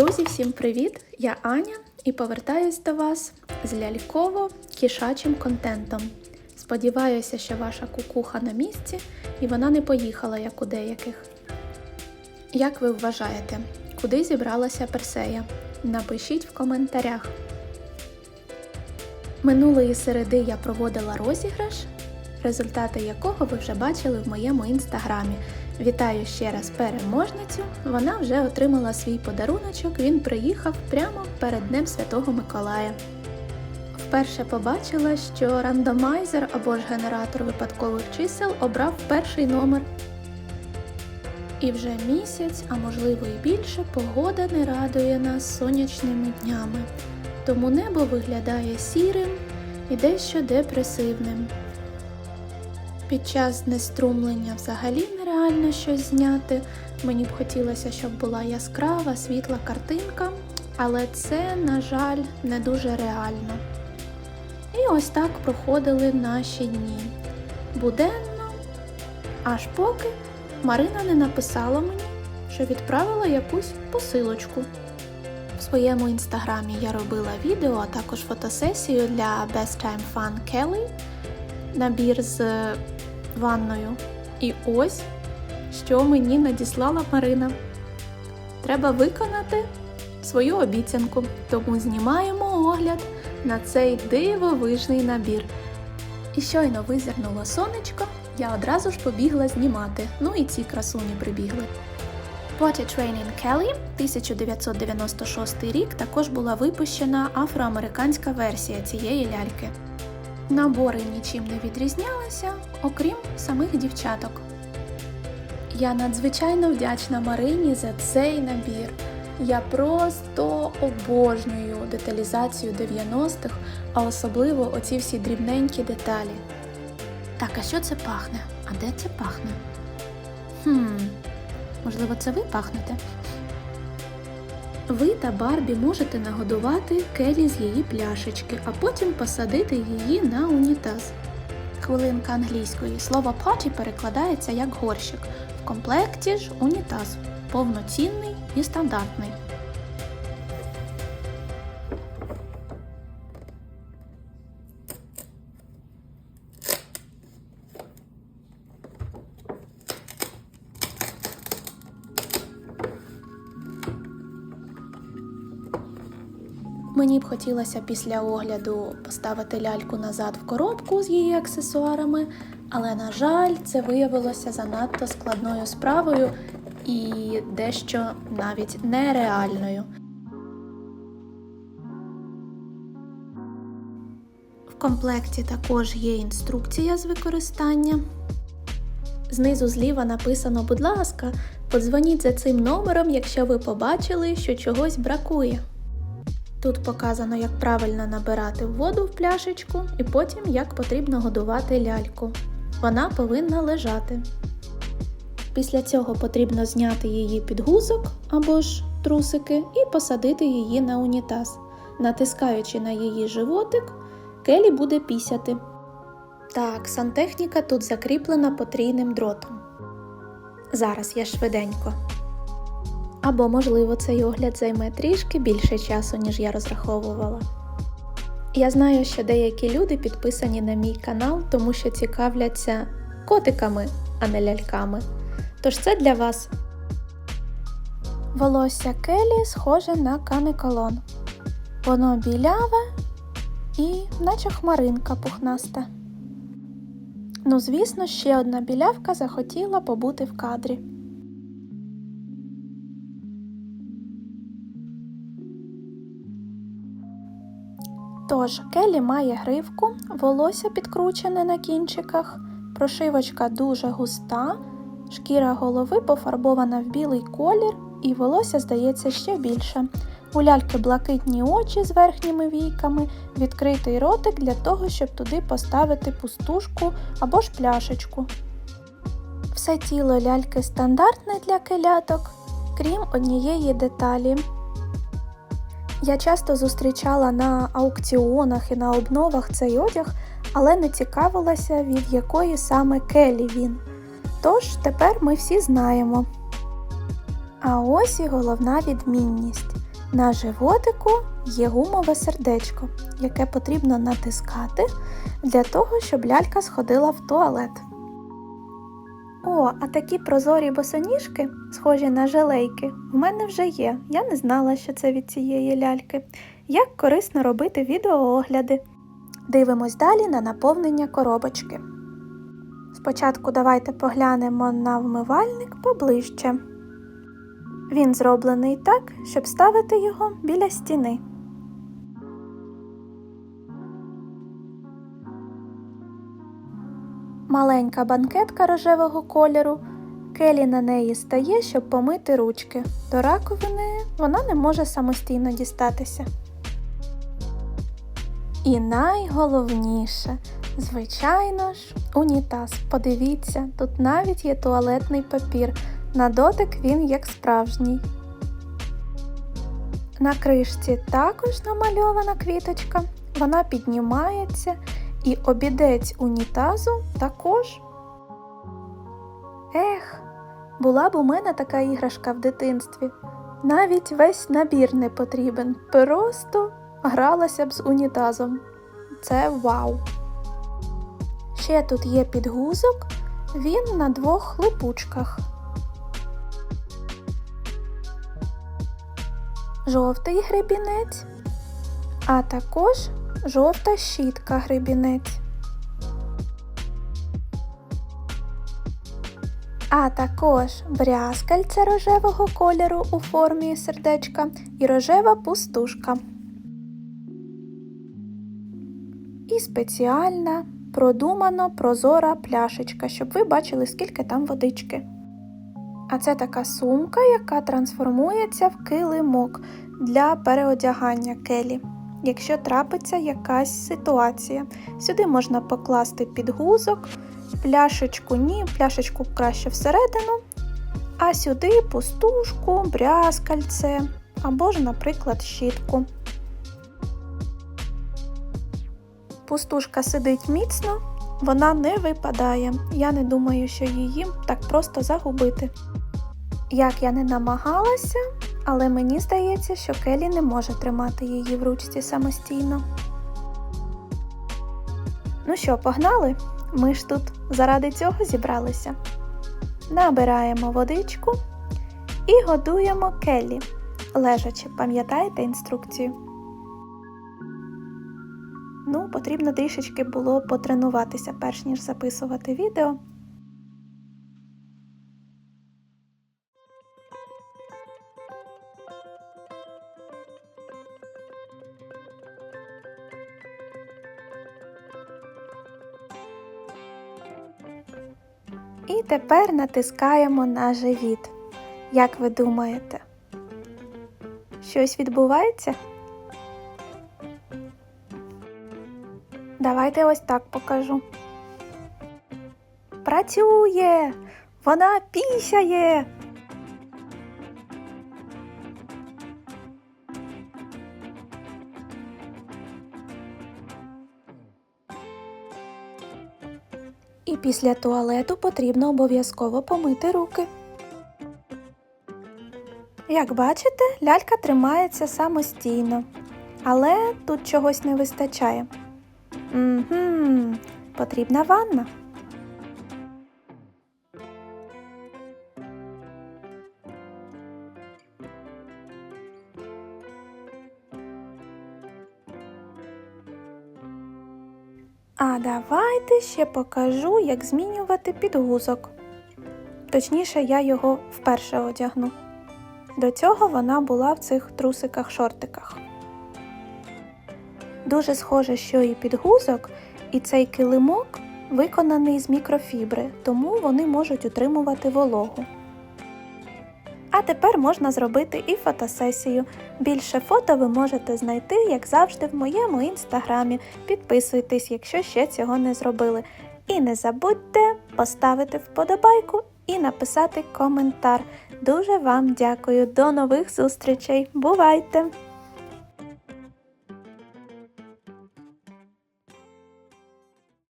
Друзі, всім привіт! Я Аня і повертаюсь до вас з ляльково-кішачим контентом. Сподіваюся, що ваша кукуха на місці і вона не поїхала, як у деяких. Як ви вважаєте, куди зібралася Персея? Напишіть в коментарях. Минулої середи я проводила розіграш, результати якого ви вже бачили в моєму інстаграмі. Вітаю ще раз переможницю. Вона вже отримала свій подаруночок. Він приїхав прямо перед Днем Святого Миколая. Вперше побачила, що рандомайзер або ж генератор випадкових чисел обрав перший номер. І вже місяць, а можливо і більше, погода не радує нас сонячними днями. Тому небо виглядає сірим і дещо депресивним. Під час знеструмлення взагалі нереально щось зняти. Мені б хотілося, щоб була яскрава, світла картинка, але це, на жаль, не дуже реально. І ось так проходили наші дні. Буденно, аж поки Марина не написала мені, що відправила якусь посилочку. В своєму інстаграмі я робила відео, а також фотосесію для Best Time Fun Kelly, набір з ванною. І ось що мені надіслала Марина. Треба виконати свою обіцянку, тому знімаємо огляд на цей дивовижний набір. І щойно визирнуло сонечко, я одразу ж побігла знімати. Ну і ці красуні прибігли. Potty Training Kelly 1996 рік також була випущена афроамериканська версія цієї ляльки. Набори нічим не відрізнялися, окрім самих дівчаток. Я надзвичайно вдячна Марині за цей набір. Я просто обожнюю деталізацію 90-х, а особливо оці всі дрібненькі деталі. Так, а що це пахне? А де це пахне? Хм, можливо, це ви пахнете? Ви та Барбі можете нагодувати Келі з її пляшечки, а потім посадити її на унітаз. Хвилинка англійської. Слово potty перекладається як горщик. В комплекті ж унітаз. Повноцінний і стандартний. Мені б хотілося після огляду поставити ляльку назад в коробку з її аксесуарами, але, на жаль, це виявилося занадто складною справою і дещо навіть нереальною. В комплекті також є інструкція з використання. Знизу зліва написано, будь ласка, подзвоніть за цим номером, якщо ви побачили, що чогось бракує. Тут показано, як правильно набирати воду в пляшечку і потім як потрібно годувати ляльку. Вона повинна лежати. Після цього потрібно зняти її підгузок або ж трусики і посадити її на унітаз. Натискаючи на її животик, келі буде пісяти. Так, сантехніка тут закріплена потрійним дротом. Зараз я швиденько. Або, можливо, цей огляд займе трішки більше часу, ніж я розраховувала. Я знаю, що деякі люди підписані на мій канал, тому що цікавляться котиками, а не ляльками. Тож це для вас. Волосся Келі схоже на канеколон. Воно біляве і наче хмаринка пухнаста. Ну, звісно, ще одна білявка захотіла побути в кадрі. Тож, Келі має гривку, волосся підкручене на кінчиках, прошивочка дуже густа, шкіра голови пофарбована в білий колір, і волосся здається ще більше. У ляльки блакитні очі з верхніми війками, відкритий ротик для того, щоб туди поставити пустушку або ж пляшечку. Все тіло ляльки стандартне для келяток, крім однієї деталі. Я часто зустрічала на аукціонах і на обновах цей одяг, але не цікавилася, від якої саме келі він. Тож тепер ми всі знаємо. А ось і головна відмінність. На животику є гумове сердечко, яке потрібно натискати для того, щоб лялька сходила в туалет. О, а такі прозорі босоніжки, схожі на желейки, в мене вже є. Я не знала, що це від цієї ляльки. Як корисно робити відеоогляди. Дивимось далі на наповнення коробочки. Спочатку давайте поглянемо на вмивальник поближче. Він зроблений так, щоб ставити його біля стіни. Маленька банкетка рожевого кольору. Келі на неї стає, щоб помити ручки. До раковини вона не може самостійно дістатися. І найголовніше, звичайно ж, унітаз. Подивіться, тут навіть є туалетний папір. На дотик він як справжній. На кришці також намальована квіточка. Вона піднімається і обідець унітазу також. Ех, була б у мене така іграшка в дитинстві. Навіть весь набір не потрібен. Просто гралася б з унітазом. Це вау! Ще тут є підгузок, він на двох липучках. Жовтий гребінець, а також жовта щітка гребінець. А також брязкальце рожевого кольору у формі сердечка і рожева пустушка. І спеціальна, продумано прозора пляшечка, щоб ви бачили, скільки там водички. А це така сумка, яка трансформується в килимок для переодягання келі. Якщо трапиться якась ситуація, сюди можна покласти підгузок, пляшечку ні, пляшечку краще всередину, а сюди пустушку, брязкальце або ж, наприклад, щітку. Пустушка сидить міцно, вона не випадає. Я не думаю, що її так просто загубити. Як я не намагалася, але мені здається, що Келі не може тримати її в ручці самостійно. Ну що, погнали? Ми ж тут заради цього зібралися. Набираємо водичку і годуємо Келі. Лежачи, пам'ятаєте інструкцію? Ну, потрібно трішечки було потренуватися, перш ніж записувати відео. І тепер натискаємо на живіт. Як ви думаєте? Щось відбувається? Давайте ось так покажу. Працює! Вона пісяє! І після туалету потрібно обов'язково помити руки. Як бачите, лялька тримається самостійно, але тут чогось не вистачає. Угу, потрібна ванна. А давайте ще покажу, як змінювати підгузок. Точніше, я його вперше одягну. До цього вона була в цих трусиках-шортиках. Дуже схоже, що і підгузок, і цей килимок виконаний з мікрофібри, тому вони можуть утримувати вологу. А тепер можна зробити і фотосесію. Більше фото ви можете знайти, як завжди, в моєму інстаграмі. Підписуйтесь, якщо ще цього не зробили. І не забудьте поставити вподобайку і написати коментар. Дуже вам дякую. До нових зустрічей. Бувайте!